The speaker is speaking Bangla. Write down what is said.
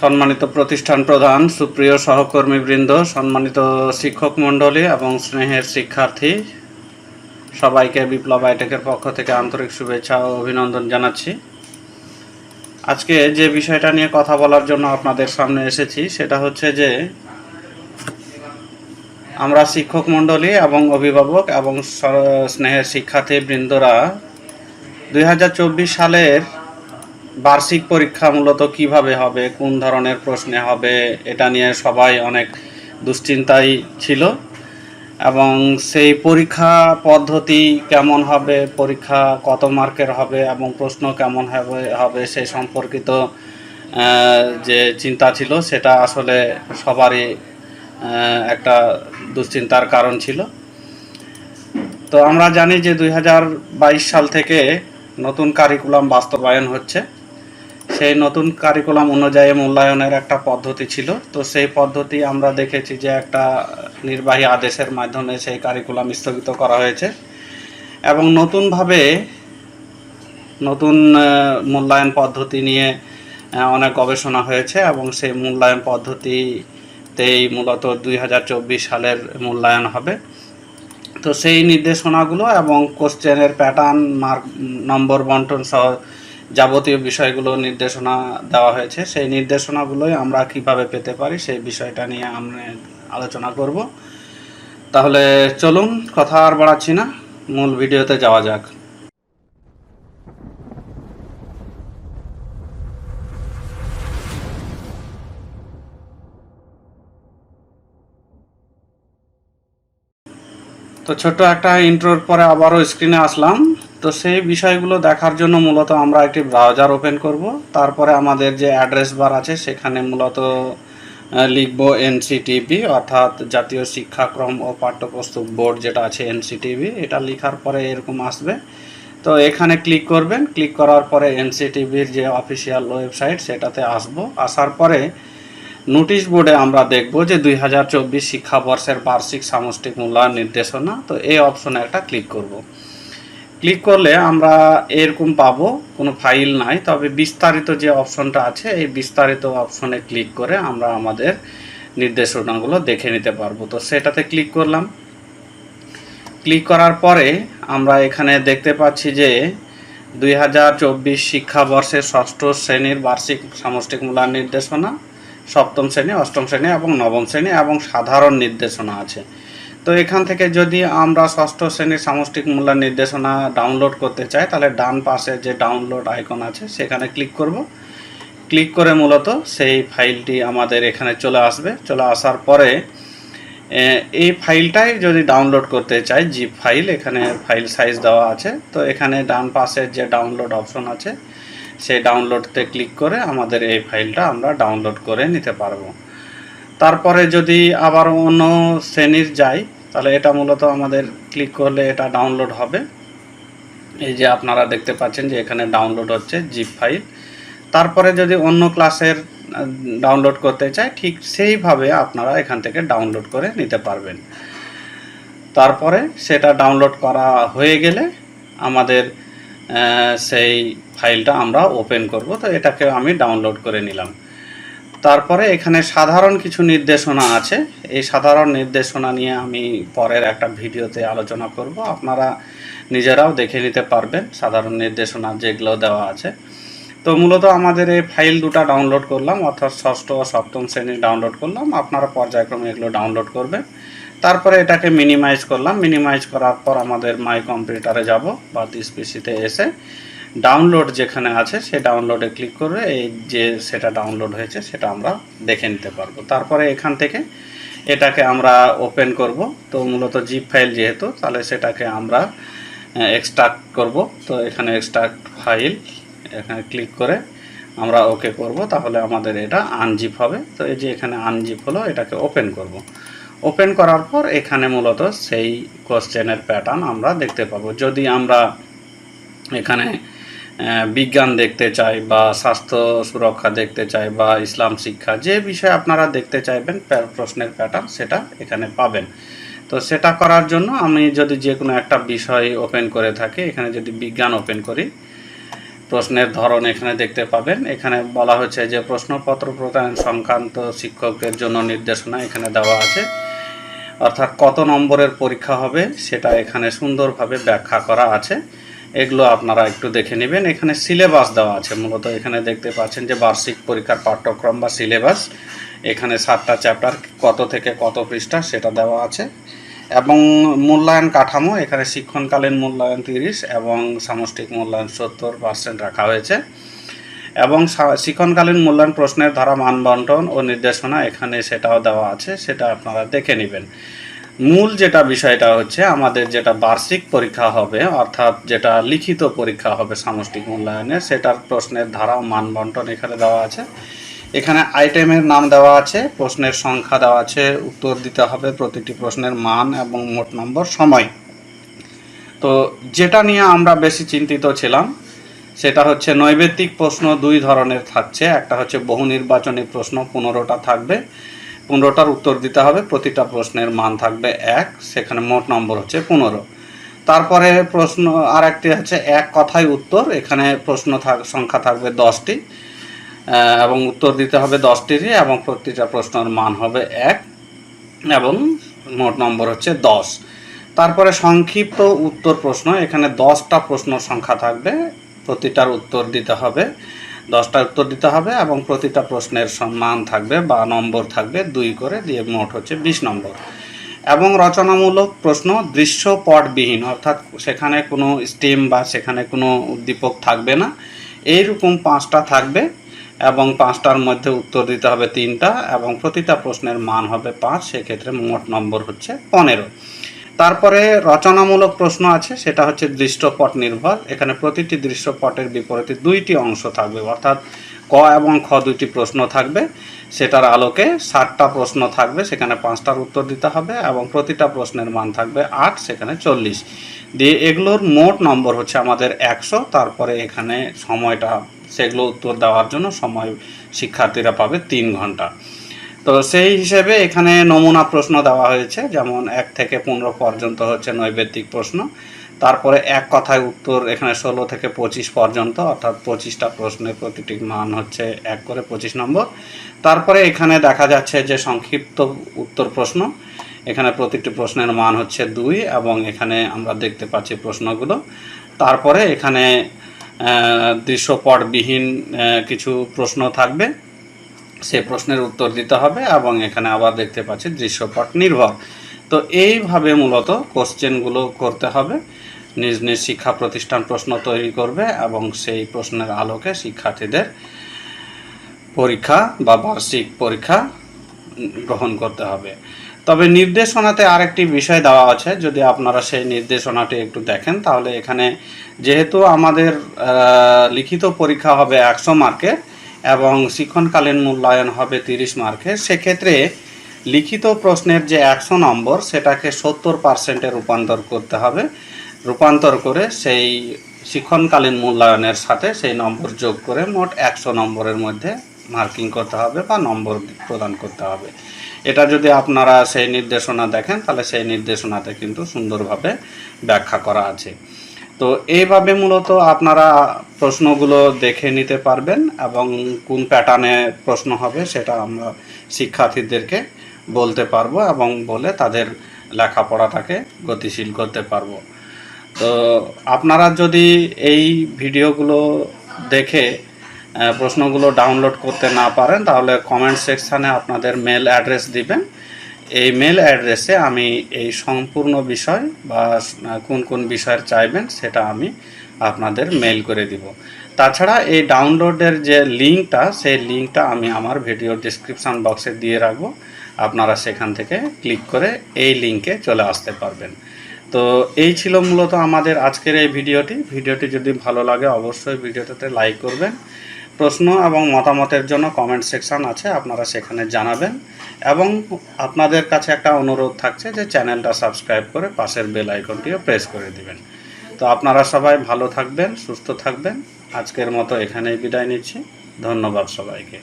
সম্মানিত প্রতিষ্ঠান প্রধান, সুপ্রিয় সহকর্মীবৃন্দ, সম্মানিত শিক্ষক মণ্ডলী এবং স্নেহের শিক্ষার্থী, সবাইকে বিপ্লব আইটেকের পক্ষ থেকে আন্তরিক শুভেচ্ছা ও অভিনন্দন জানাচ্ছি। আজকে যে বিষয়টা নিয়ে কথা বলার জন্য আপনাদের সামনে এসেছি, সেটা হচ্ছে যে আমরা শিক্ষক মণ্ডলী এবং অভিভাবক এবং স্নেহের শিক্ষার্থী বৃন্দরা দুই হাজার চব্বিশ সালের বার্ষিক পরীক্ষা মূলত কীভাবে হবে, কোন ধরনের প্রশ্নে হবে, এটা নিয়ে সবাই অনেক দুশ্চিন্তায় ছিল। এবং সেই পরীক্ষা পদ্ধতি কেমন হবে, পরীক্ষা কত মার্কের হবে এবং প্রশ্ন কেমন হবে হবে সেই সম্পর্কিত যে চিন্তা ছিল সেটা আসলে সবারই একটা দুশ্চিন্তার কারণ ছিল। তো আমরা জানি যে দু হাজার বাইশ সাল থেকে নতুন কারিকুলাম বাস্তবায়ন হচ্ছে। সেই নতুন কারিকুলাম অনুযায়ী মূল্যায়নের একটা পদ্ধতি ছিল। তো সেই পদ্ধতি আমরা দেখেছি যে একটা নির্বাহী আদেশের মাধ্যমে সেই কারিকুলাম স্থগিত করা হয়েছে এবং নতুনভাবে নতুন মূল্যায়ন পদ্ধতি নিয়ে অনেক গবেষণা হয়েছে এবং সেই মূল্যায়ন পদ্ধতিতেই মূলত দুই হাজার চব্বিশ সালের মূল্যায়ন হবে। তো সেই নির্দেশনাগুলো এবং কোশ্চেনের প্যাটার্ন মার্ক নম্বর বন্টন সহ যাবতীয় বিষয়গুলো নির্দেশনা দেওয়া হয়েছে। সেই নির্দেশনাগুলোই আমরা কীভাবে পেতে পারি সেই বিষয়টা নিয়ে আমরা আলোচনা করব। তাহলে চলুন, কথা আর বাড়াচ্ছি না। মূল ভিডিওতে যাওয়া যাক। তো ছোট্ট একটা ইন্ট্রোর পরে আবারও স্ক্রিনে আসলাম। তো সেই বিষয়গুলো দেখার জন্য মূলত আমরা একটি ব্রাউজার ওপেন করব। তারপরে আমাদের যে অ্যাড্রেস বার আছে, সেখানে মূলত লিখব এনসিটিভি অর্থাৎ জাতীয় শিক্ষাক্রম ও পাঠ্যপুস্তক বোর্ড যেটা আছে এনসিটিভি এটা লেখার পরে এরকম আসবে। তো এখানে ক্লিক করবেন। ক্লিক করার পরে এনসিটিভির যে অফিসিয়াল ওয়েবসাইট সেটাতে আসব। আসার পরে নোটিশ বোর্ডে আমরা দেখব যে দুই হাজার চব্বিশ শিক্ষাবর্ষের বার্ষিক সামষ্টিক মূল্যায়ন নির্দেশনা। তো এই অপশনে একটা ক্লিক করব। ক্লিক করলে আমরা এরকম পাবো, কোনো ফাইল নাই। তবে বিস্তারিত যে অপশনটা আছে, এই বিস্তারিত অপশনে ক্লিক করে আমরা আমাদের নির্দেশনাগুলো দেখে নিতে পারব। তো সেটাতে ক্লিক করলাম। ক্লিক করার পরে আমরা এখানে দেখতে পাচ্ছি যে দুই হাজার চব্বিশ শিক্ষাবর্ষের ষষ্ঠ শ্রেণির বার্ষিক সামষ্টিক মূল্যায়ন নির্দেশনা, সপ্তম শ্রেণি, অষ্টম শ্রেণি এবং নবম শ্রেণি এবং সাধারণ নির্দেশনা আছে। তো এখান থেকে যদি আমরা ষষ্ঠ শ্রেণির সামষ্টিক মূল্যায়ন নির্দেশনা ডাউনলোড করতে চাই, তাহলে ডান পাশে যে ডাউনলোড আইকন আছে, সেখানে ক্লিক করব। ক্লিক করে মূলত সেই ফাইলটি আমাদের এখানে চলে আসবে। চলে আসার পরে এই ফাইলটাই যদি ডাউনলোড করতে চাই জিপ ফাইল এখানে ফাইল সাইজ দেওয়া আছে, তো এখানে ডান পাশে যে ডাউনলোড অপশন আছে, সেই ডাউনলোডতে ক্লিক করে আমাদের এই ফাইলটা আমরা ডাউনলোড করে নিতে পারব। তারপরে যদি আবার অন্য শ্রেণির যাই, তাহলে এটা মূলত আমাদের ক্লিক করলে এটা ডাউনলোড হবে। এই যে আপনারা দেখতে পাচ্ছেন যে এখানে ডাউনলোড হচ্ছে জিপ ফাইল তারপরে যদি অন্য ক্লাসের ডাউনলোড করতে চাই ঠিক সেইভাবে আপনারা এখান থেকে ডাউনলোড করে নিতে পারবেন। তারপরে সেটা ডাউনলোড করা হয়ে গেলে আমাদের সেই ফাইলটা আমরা ওপেন করব। তো এটাকে আমি ডাউনলোড করে নিলাম। তারপরে এখানে সাধারণ কিছু নির্দেশনা আছে। এই সাধারণ নির্দেশনা নিয়ে আমি পরের একটা ভিডিওতে আলোচনা করব। আপনারা নিজেরাও দেখে নিতে পারবেন সাধারণ নির্দেশনা যেগুলো দেওয়া আছে। তো মূলত আমাদের এই ফাইল দুটো ডাউনলোড করলাম, অর্থাৎ ষষ্ঠ ও সপ্তম শ্রেণি ডাউনলোড করলাম। আপনারা পর্যায়ক্রমে এগুলো ডাউনলোড করবেন। তারপরে এটাকে মিনিমাইজ করলাম। মিনিমাইজ করার পর আমাদের মাই কম্পিউটারে যাব বা পিসিতে এসে ডাউনলোড যেখানে আছে, সেই ডাউনলোডে ক্লিক করে এই যে সেটা ডাউনলোড হয়েছে, সেটা আমরা দেখে নিতে পারব। তারপরে এখান থেকে এটাকে আমরা ওপেন করব। তো মূলত জিপ ফাইল যেহেতু, তাহলে সেটাকে আমরা এক্সট্রাক্ট করব। তো এখানে এক্সট্রাক্ট ফাইল এখানে ক্লিক করে আমরা ওকে করব। তাহলে আমাদের এটা আনজিপ হবে। তো এই যে এখানে আনজিপ হলো, এটাকে ওপেন করব। ওপেন করার পর এখানে মূলত সেই কোশ্চেনের প্যাটার্ন আমরা দেখতে পাবো। যদি আমরা এখানে বিজ্ঞান দেখতে চাই বা স্বাস্থ্য সুরক্ষা দেখতে চাই বা ইসলাম শিক্ষা, যে বিষয়ে আপনারা দেখতে চাইবেন প্রশ্নের প্যাটার্ন সেটা এখানে পাবেন। তো সেটা করার জন্য আমি যদি যে কোনো একটা বিষয় ওপেন করে থাকি, এখানে যদি বিজ্ঞান ওপেন করি, প্রশ্নের ধরন এখানে দেখতে পাবেন। এখানে বলা হয়েছে যে প্রশ্নপত্র প্রদান সংক্রান্ত শিক্ষকদের জন্য নির্দেশনা এখানে দেওয়া আছে। অর্থাৎ কত নম্বরের পরীক্ষা হবে সেটা এখানে সুন্দরভাবে ব্যাখ্যা করা আছে। এগুলো আপনারা একটু দেখে নেবেন। এখানে সিলেবাস দেওয়া আছে। মূলত এখানে দেখতে পাচ্ছেন যে বার্ষিক পরীক্ষার পাঠ্যক্রম বা সিলেবাস এখানে সাতটা চ্যাপ্টার কত থেকে কত পৃষ্ঠা সেটা দেওয়া আছে। এবং মূল্যায়ন কাঠামো, এখানে শিক্ষণকালীন মূল্যায়ন তিরিশ এবং সামষ্টিক মূল্যায়ন সত্তর পার্সেন্ট রাখা হয়েছে। এবং শিক্ষণকালীন মূল্যায়ন প্রশ্নের ধারা মানবন্টন ও নির্দেশনা এখানে সেটাও দেওয়া আছে। সেটা আপনারা দেখে নেবেন। মূল যেটা বিষয়টা হচ্ছে, আমাদের যেটা বার্ষিক পরীক্ষা হবে, অর্থাৎ যেটা লিখিত পরীক্ষা হবে সামষ্টিক মূল্যায়নের সেটার প্রশ্নের ধারা ও মানবন্টন এখানে দেওয়া আছে। এখানে আইটেমের নাম দেওয়া আছে, প্রশ্নের সংখ্যা দেওয়া আছে, উত্তর দিতে হবে, প্রতিটি প্রশ্নের মান এবং মোট নম্বর, সময়। তো যেটা নিয়ে আমরা বেশি চিন্তিত ছিলাম, সেটা হচ্ছে নৈবেত্তিক প্রশ্ন দুই ধরনের থাকছে। একটা হচ্ছে বহু নির্বাচনী প্রশ্ন, পনেরোটা থাকবে। পনেরোটার উত্তর দিতে হবে, প্রতিটা প্রশ্নের মান থাকবে এক, সেখানে মোট নম্বর হচ্ছে পনেরো। তারপরে প্রশ্ন আর একটি হচ্ছে এক কথায় উত্তর, এখানে প্রশ্ন থাক, সংখ্যা থাকবে দশটি এবং উত্তর দিতে হবে দশটিরই, এবং প্রতিটা প্রশ্নের মান হবে এক, এবং মোট নম্বর হচ্ছে দশ। তারপরে সংক্ষিপ্ত উত্তর প্রশ্ন, এখানে দশটা প্রশ্ন সংখ্যা থাকবে, প্রতিটার উত্তর দিতে হবে দশটা উত্তর দিতে হবে এবং প্রতিটা প্রশ্নের মান থাকবে বা নম্বর থাকবে দুই করে দিয়ে মোট হচ্ছে বিশ নম্বর। এবং রচনামূলক প্রশ্ন দৃশ্যপটবিহীন, অর্থাৎ সেখানে কোনো স্টিম বা সেখানে কোনো উদ্দীপক থাকবে না। এইরকম পাঁচটা থাকবে এবং পাঁচটার মধ্যে উত্তর দিতে হবে তিনটা এবং প্রতিটা প্রশ্নের মান হবে পাঁচ, সেক্ষেত্রে মোট নম্বর হচ্ছে পনেরো। তারপরে রচনামূলক প্রশ্ন আছে, সেটা হচ্ছে দৃশ্যপট নির্ভর। এখানে প্রতিটি দৃশ্যপটের বিপরীতে দুইটি অংশ থাকবে, অর্থাৎ ক এবং খ দুইটি প্রশ্ন থাকবে। সেটার আলোকে ষাটটা প্রশ্ন থাকবে, সেখানে পাঁচটার উত্তর দিতে হবে এবং প্রতিটা প্রশ্নের মান থাকবে আট, সেখানে চল্লিশ। দিয়ে এগুলোর মোট নম্বর হচ্ছে আমাদের একশো, তারপরে এখানে সময়টা, সেগুলো উত্তর দেওয়ার জন্য সময় শিক্ষার্থীরা পাবে তিন ঘণ্টা। তো সেই হিসেবে এখানে নমুনা প্রশ্ন দেওয়া হয়েছে, যেমন এক থেকে পনেরো পর্যন্ত হচ্ছে নৈবেদিক প্রশ্ন। তারপরে এক কথায় উত্তর এখানে ষোলো থেকে পঁচিশ পর্যন্ত, অর্থাৎ পঁচিশটা প্রশ্নের প্রতিটি মান হচ্ছে এক করে পঁচিশ নম্বর। তারপরে এখানে দেখা যাচ্ছে যে সংক্ষিপ্ত উত্তর প্রশ্ন, এখানে প্রতিটি প্রশ্নের মান হচ্ছে দুই এবং এখানে আমরা দেখতে পাচ্ছি প্রশ্নগুলো। তারপরে এখানে দৃশ্যপটবিহীন কিছু প্রশ্ন থাকবে। সে প্রশ্নের উত্তর দিতে হবে এবং এখানে আবার দেখতে পাচ্ছি দৃশ্যপট নির্ভর। তো এইভাবে মূলত কোশ্চেনগুলো করতে হবে। নিজ নিজ শিক্ষা প্রতিষ্ঠান প্রশ্ন তৈরি করবে এবং সেই প্রশ্নের আলোকে শিক্ষার্থীদের পরীক্ষা বা বার্ষিক পরীক্ষা গ্রহণ করতে হবে। তবে নির্দেশনাতে আরেকটি বিষয় দেওয়া আছে। যদি আপনারা সেই নির্দেশনাটি একটু দেখেন, তাহলে এখানে যেহেতু আমাদের লিখিত পরীক্ষা হবে একশো মার্কের এবং শিক্ষণকালীন মূল্যায়ন হবে তিরিশ মার্কে। সেক্ষেত্রে লিখিত প্রশ্নের যে একশো নম্বর, সেটাকে সত্তর পার্সেন্টে রূপান্তর করতে হবে। রূপান্তর করে সেই শিক্ষণকালীন মূল্যায়নের সাথে সেই নম্বর যোগ করে মোট একশো নম্বরের মধ্যে মার্কিং করতে হবে বা নম্বর প্রদান করতে হবে। এটা যদি আপনারা সেই নির্দেশনা দেখেন, তাহলে সেই নির্দেশনাতে কিন্তু সুন্দরভাবে ব্যাখ্যা করা আছে। তো এইভাবে মূলত আপনারা প্রশ্নগুলো দেখে নিতে পারবেন এবং কোন প্যাটার্নে প্রশ্ন হবে সেটা আমরা শিক্ষার্থীদেরকে বলতে পারব এবং বলে তাদের লেখাপড়াটাকে গতিশীল করতে পারব। তো আপনারা যদি এই ভিডিওগুলো দেখে প্রশ্নগুলো ডাউনলোড করতে না পারেন, তাহলে কমেন্ট সেকশানে আপনাদের মেল অ্যাড্রেস দিবেন। এই মেল অ্যাড্রেসে আমি এই সম্পূর্ণ বিষয় বা কোন কোন বিষয়ের চাইবেন সেটা আমি আপনাদের মেল করে দিব। তাছাড়া এই ডাউনলোডের যে লিঙ্কটা সেই লিঙ্কটা আমি আমার ভিডিও ডিসক্রিপশান বক্সে দিয়ে রাখব। আপনারা সেখান থেকে ক্লিক করে এই লিঙ্কে চলে আসতে পারবেন। তো এই ছিল মূলত আমাদের আজকের এই ভিডিওটি ভিডিওটি যদি ভালো লাগে অবশ্যই ভিডিওটাতে লাইক করবেন। প্রশ্ন এবং মতামতের জন্য কমেন্ট সেকশান আছে, আপনারা সেখানে জানাবেন। এবং আপনাদের কাছে একটা অনুরোধ থাকছে যে চ্যানেলটা সাবস্ক্রাইব করে পাশের বেল আইকনটিও প্রেস করে দিবেন। তো আপনারা সবাই ভালো থাকবেন, সুস্থ থাকবেন। আজকের মতো এখানেই বিদায় নিচ্ছি। ধন্যবাদ সবাইকে।